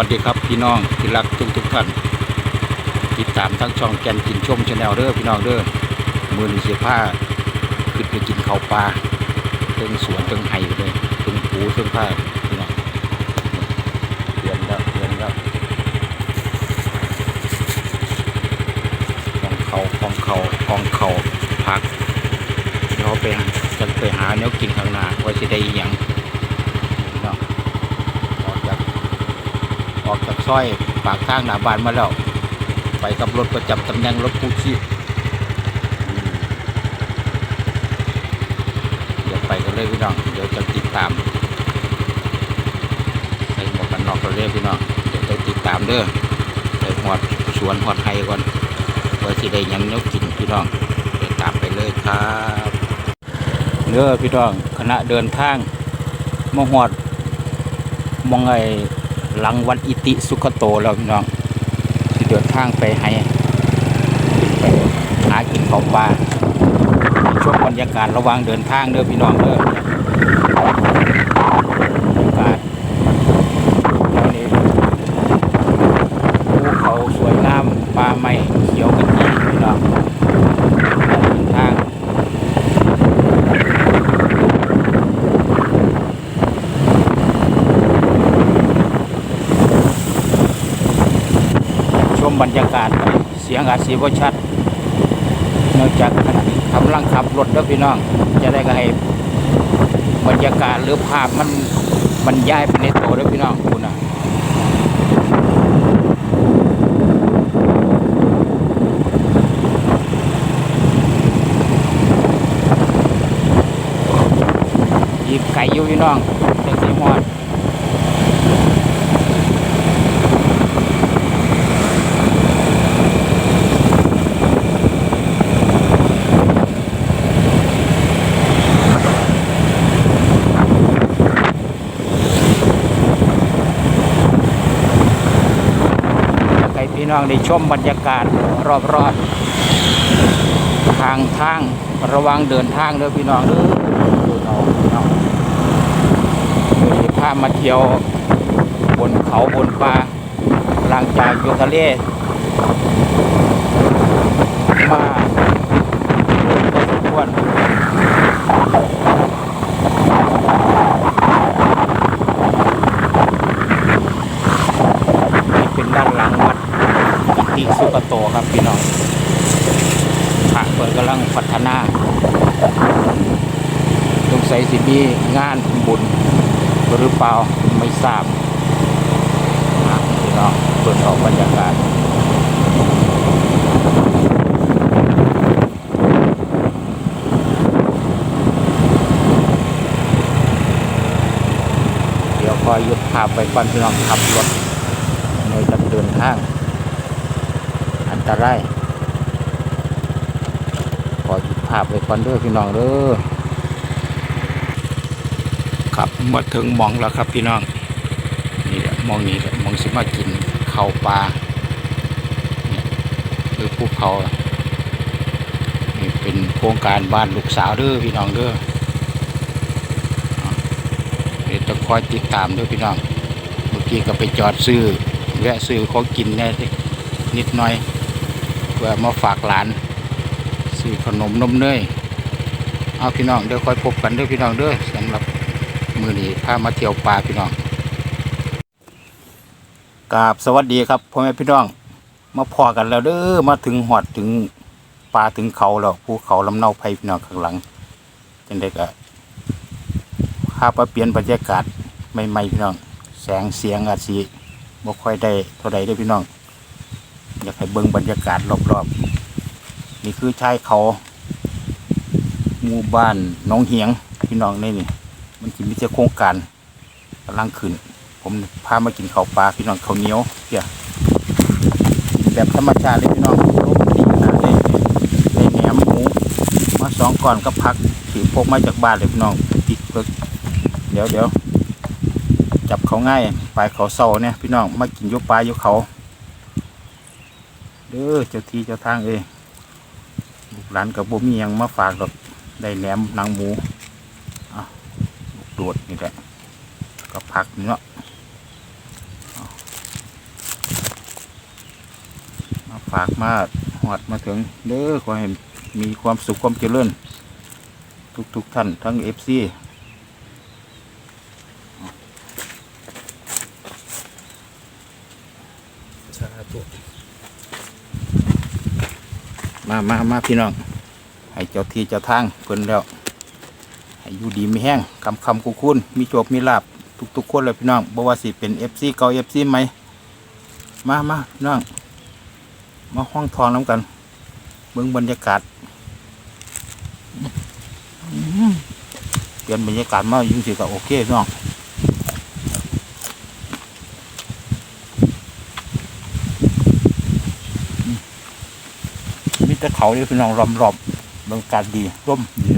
สวัสดีครับพี่น้องที่รักทุกทุกท่านติดตามทั้งช่องแกนกินชมชาแนลเด้อพี่น้องเด้อมือนีเสียผ้าขึ้นไปกินข้าวปลาเทิงสวนเทิงไห่เลยเทิงปูเทิงผ้าพี่น้องเตือนแล้วเตือนแล้วกองเขากองเขากองเขาพักเราไปจะไปหาแนวกินข้างหน้าว่าจะได้อย่างพี่น้องออกจาก ออกจากซอยปากทางหน้าบ้านมาแล้ว ไปกับรถประจำตำแหน่งรถกู้ชีพเดี๋ยวไปกันเลยพี่น้อง เดี๋ยวจะติดตามใส่หมวกกันน็อกกันเลยพี่น้องเดี๋ยวจะติดตามเด้อไปหอดสวนหอดไฮก่อนว่าสิได้ยังเนี้ยกินพี่น้องเดี๋ยวตามไปเลยครับเด้อพี่น้องคณะเดินทางมหอดมองไง หลังวัดอิติสุขโตแล้วพี่น้องที่เดินทางไปให้ไปหากินของป่าช่วงบรรยากาศระหว่างเดินทางเด้อพี่น้องเด้อบรรยากาศตอนนี้ภูเขาสวยงามป่าไม้เขียวกันดีพี่น้องการเดินทาง ชมบรร ยากาศเสียงอาจสีบ่ชัดเนื่องจากขณะกำลังขับรถแล้วพี่น้อง จะได้ก็ให้บรรยากาศหรือภาพมันบรรยายไปในตัวแล้วพี่น้องคุณนะหยิบไก่อยู่พี่น้องจังสีหอด อยากให้ พี่น้องได้ชมบรรยากาศรอบๆทางทางระวังเดินทางเด้อพี่น้องเด้อดูเอาพี่น้องเดี๋ยวจะพามาเที่ยวบนเขาบนป่าหลังจากยูทะเลมาพอสมควรนี่เป็นด้านหลังวัดอิ ติสุกโตครับพี่น้องพระเปิดกำลังพัฒนาตรงใส่สิมีงานบุญหรือเปล่าไม่ทราบพี่น้องเปิดออกบรรยากาศเดี๋ยวคอยหยุดภาพไปก่อนพี่น้องขับรถในจะเดินทาง ตรายขอหยุดภาพไปก่อนเด้อพี่น้องเด้อครับมาถึงมองแล้วครับพี่น้องนี่แหละมองนี้แหละมองสิมากินข้าวปลาเนี่ยคือภูเขานี่เป็นโครงการบ้านลูกสาวเด้อพี่น้องเด้อเดี๋ยวต้องคอยติดตามด้วยพี่น้องเมื่อกี้ก็ไปจอดซื้อแวะซื้อของกินแน่นิดหน่อย เพื่อมาฝากหลานซื้อขนมนมเนยเอาพี่น้องเดี๋ยวคอยพบกันเด้วยพี่น้องเด้อสำหรับมือนี้พามาเที่ยวป่าพี่น้องกราบสวัสดีครับพ่อแม่พี่น้อง มาพอกันแล้วเด้อมาถึงหอดถึงป่าถึงเขาแล้วภูเขาลำเนาไพพี่น้องข้างหลังจังได้ก็ภาพเปลี่ยนบรรยากาศใหม่ๆพี่น้อง แสงเสียงอาจสีบ่ค่อยได้เท่าใดเด้พี่น้อง อยากให้เบิ่งบรรยากาศรอบๆ นี่คือชายเขาหมู่บ้านน้องเหียงพี่น้องนี่นี่ มันกินมิจะโครงการกำลังขึ้น ผมพามากินข้าวปลาพี่น้องข้าวเหนียวเพี่ยกินแบบธรรมชาติเลยพี่น้องโอ้ดีขนาดเลยได้แหนมหมูมาสองก่อนก็พักถือพกมาจากบ้านเลยพี่น้องติดเพิกเดี๋ยวเดี๋ยวจับเขาง่ายปลายเขาเศร้าเนี่ยพี่น้องมากินอยกปลายอยกเขา เด้อเจ้าทีเจ้าทางเองลูกหลานกับบ่มียังมาฝากกับได้แหนมนางหมูอะลูกโดดนี่แหละก็พักเนาะมาฝากมาหอดมาถึงเด้อขอให้มีความสุขความเจริญ ทุกๆทท่านทั้งเอฟซี มามามาพี่น้อง ให้เจ้าที่เจ้าทางเพิ่นแล้ว ให้อยู่ดีมีแห้งคำคำคุคุณมีโจบมีลาบทุกๆคนเลยพี่น้องบ่ว่าสิเป็นเอฟซีเก่าเอฟซีไหม มามาพี่น้อง มาห้องทองน้ำกัน เบิ่งบรรยากาศเปลี่ยนบรรยากาศมาอยู่สิก็โอเคพี่น้อง แต่เขาเลยพี่น้องรอมรอมบรรยากาศดีร่มดี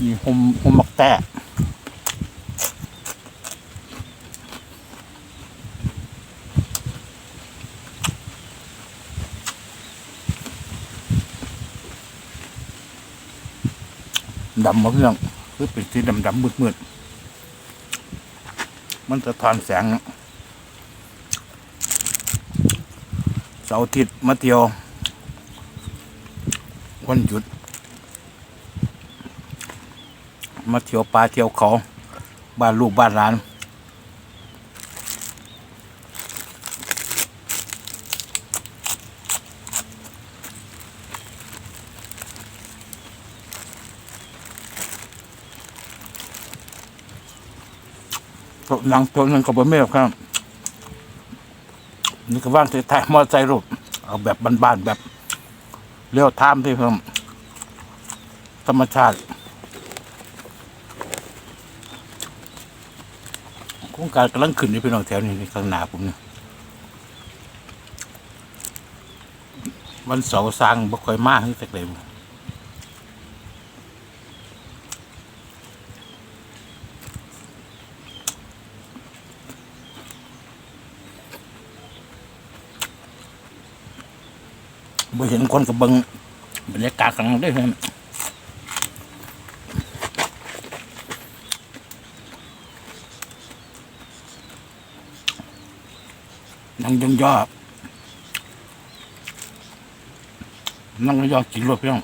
มีหมหมมักแต้ดำมาเรื่องคือเป็นสีดำดำมืดมืดมันจะทอนแสงเสาร์อาทิตย์มาเที่ยว วันหยุด มาเที่ยวป่าเที่ยวเขา บ้านลูกบ้านหลานตัวหนังตัวนึงก็บ่เม่ครับ นี่ก็ว่างที่ถ่ายมอเตอร์ไซค์รูปเอาแบบบ้านๆแบบ เลี้ยวท่ามที่เพิ่มธรรมชาติโครงการกำลังขึ้นนี่พี่น้องแถวนี้นี่ข้างหน้าผมเนี่ยวันเสาร์สร้างบ่ค่อยมากที่แต่เลย บ่เห็นคนกับเบิงบรรยากาศข้างได้เห็นนั่งยองยอนั่งยองกินรถพี่น้อง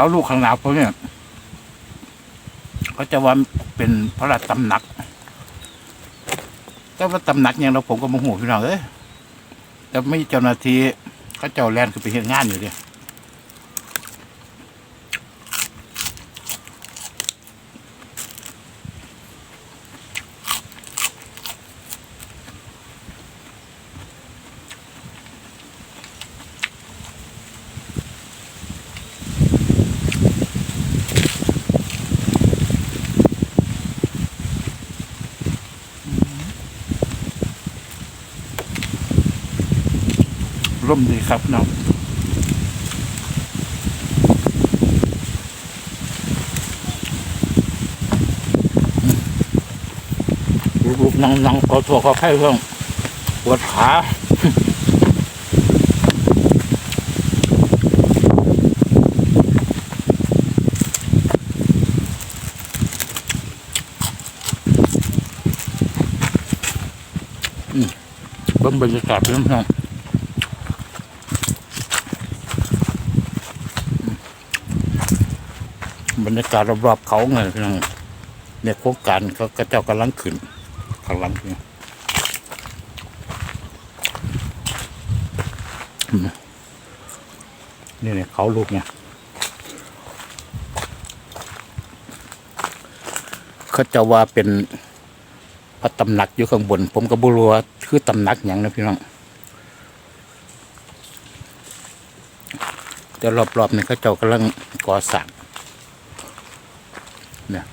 เขาลูกข้างหน้าเขาเนี่ยเขาจะว่าเป็นพระราชตำหนักแต่ว่าตำหนักอย่างเราผมก็โมโหพี่น้องเอ้ยแต่ไม่เจ้าหน้าที่เขาเจ้าแลนคือไปเห็นงานอยู่เดีย ร่มดีครับน้องลูกๆนั่งนั่งขอตัวขอไข่เพิ่องปวดขาเบิ่งบรรยากาศพี่น้อ บรรยากาศรอบๆเขาไงพี่น้องเนี่ยโครงการเขาก็เจ้ากำลังขึ้นข้างลังนี่อืมนี่เนี่ยเขาลูกเนี่ยเขาจะว่าเป็นพระตำหนักอยู่ข้างบน ผมก็บรัวาคือตำหนักอย่างนะพี่น้องแต่รอบๆเนี่เขาเจ้ากำลังก่อสร้างเนี่ย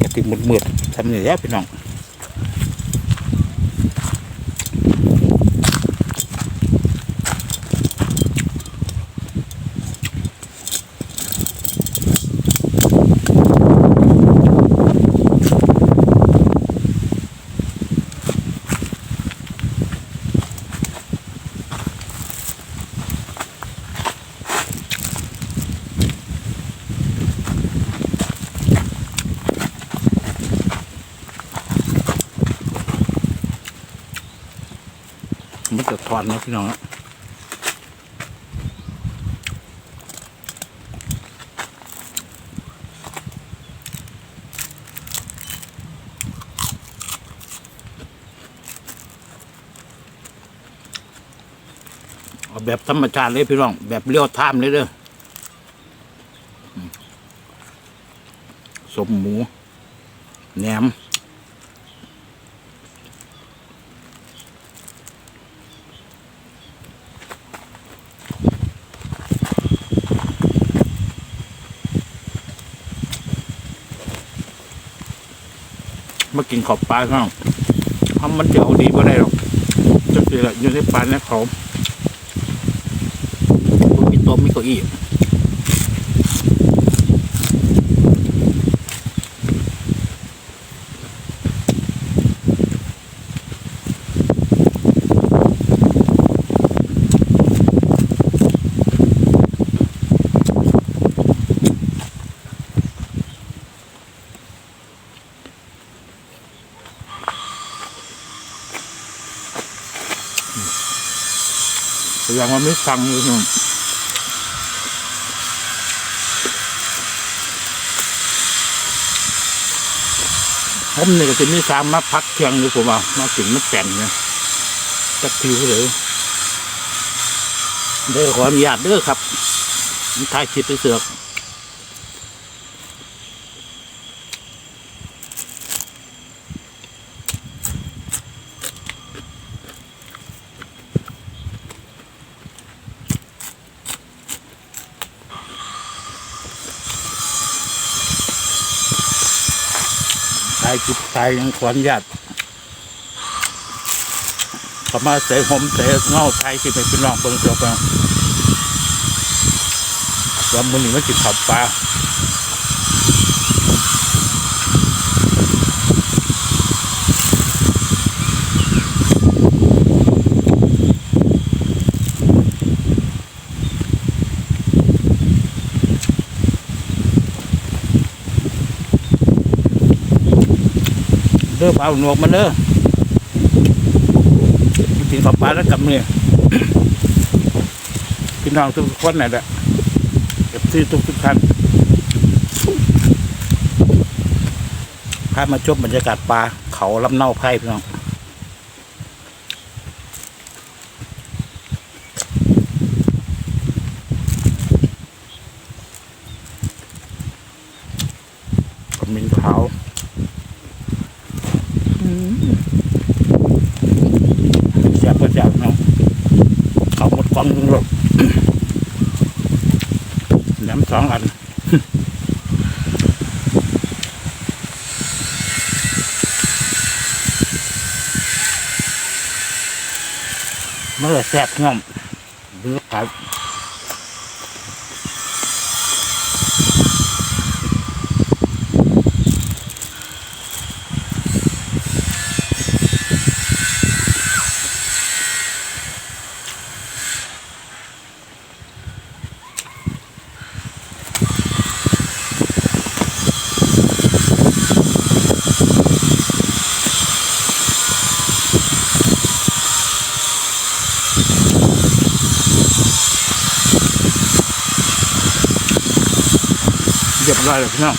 กระติ มืดๆทำเนี่ยแย่พี่น้อง อนนะพี่น้องเอาแบบธรรมชาติเลยพี่น้อง แบบเลี้ยวท่ามเลยเด้อสมหมูแหนม มากินขอบปลาข้างทำมันจะเอาดีก็ได้หรอกจะเป็นอะอยู่ในปลาเนี่ยเขามีตัวมีเก้าอี้ ยังว่าไม่ฟังเลยนะผมนี่ก็จะมีสามมาพักเที่ยงหรือผมว่ามาถึงมาแต่นเนี่ยจักผิวเลยเด้อขออนุญาตเด้อครับมันถ่ายคลิปไปเสือกายจิตตายยังขวัญญาติขมาเสยผมเสยเงาไทยที่ไปเป็นรองเบิ่งเสือกันว่ามันนี่มันจิตขับปลา เริ่าหนวกมาเด้อกินขับปลาแล้วกับเนี่ยพี่น้องทุกคนน่ะแหละเก็บซื้อทุกทุกท่านพามาชมบรรยากาศปลาเขาลำเนาไพ่พี่น้อง ขมิ้นขาวแซ่บก็แซ่บเนาะเขาหมดกล่องหนึงหรอก แหนมสองอัน มัน เลยแซ่บง่อมเลือครับ ร้อยแล้วพี่น้อง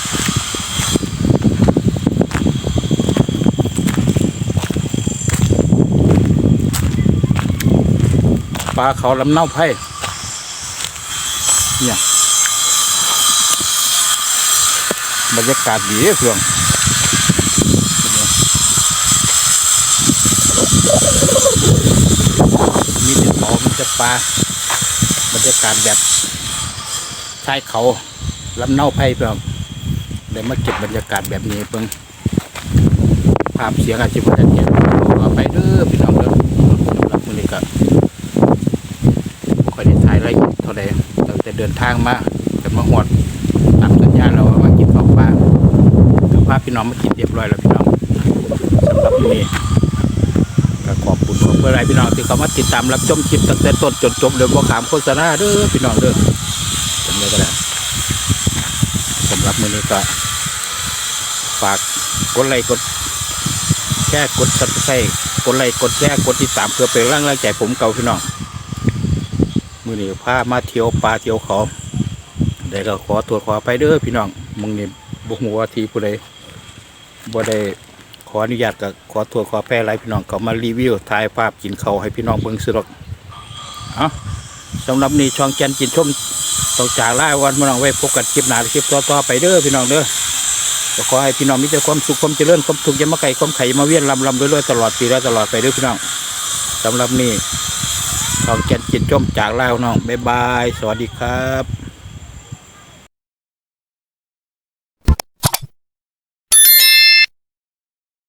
ปลาเขาลำเน่าไผ่เนี่ยบรรยากาศดีเพื่อนมีแต่เขามีแต่ปลาบรรยากาศแบบชายเขา ลำเน่าไพ่เพิ่มเลยมาเก็บบรรยากาศแบบนี้เพิ่งภาพเสียงอาจจะไม่ได้เห็นขอไปเด้อพี่น้องเด้อสำหรับมื้อนี้ก็ค่อยได้ถ่ายไรเท่าใดตั้งแต่เดินทางมาจะมาหอดตามสัญญาเราว่ามากินข้าวปลากับพาพี่น้องมากินเรียบร้อยแล้วพี่น้องสำหรับมื้อนี้ก็ขอบคุณขอบคุณอไรพี่น้องที่เขามาติดตามรับชมคลิปตั้งแต่ต้นจนจบโดยบ่ขามโฆษณาเด้อพี่น้องเด้อจำเลยก็ได้ สำหรับมือนี้ก็ฝากกดไลค์กดแชร์กดซับสไครต์กดไลค์กดแชร์กดติดตามเพื่อเป็นร่างแรงใจผมเก่าพี่น้องมือนี้พามาเที่ยวป่าเที่ยวเขาเดี๋ยวก็ขอตรวจขอไปเด้อพี่น้องมึงนี่บุหัวทีผู้ใดบ่ได้ขออนุญาตก็ขอตรวจขอแพร่ไรพี่น้องก็มารีวิวถ่ายภาพกินเขาให้พี่น้องเบิ่งสดอกเอาสำหรับนี้ช่องแกนกินชม ต้องจากล่าวันพี่น้องไว้พบกันคลิปหน้าคลิปต่อๆไปเด้อพี่น้องเด้อขอให้พี่น้องมีแต่ความสุขความเจริญความทุกข์ยามาไก่ความไข่มาเวียนลำลำเรื่อยๆตลอดปีและตลอดไปเด้อพี่น้องสำหรับนี่ทองแกนจิตจมจากลาวน้องบ๊ายบาย สวัสดีครับ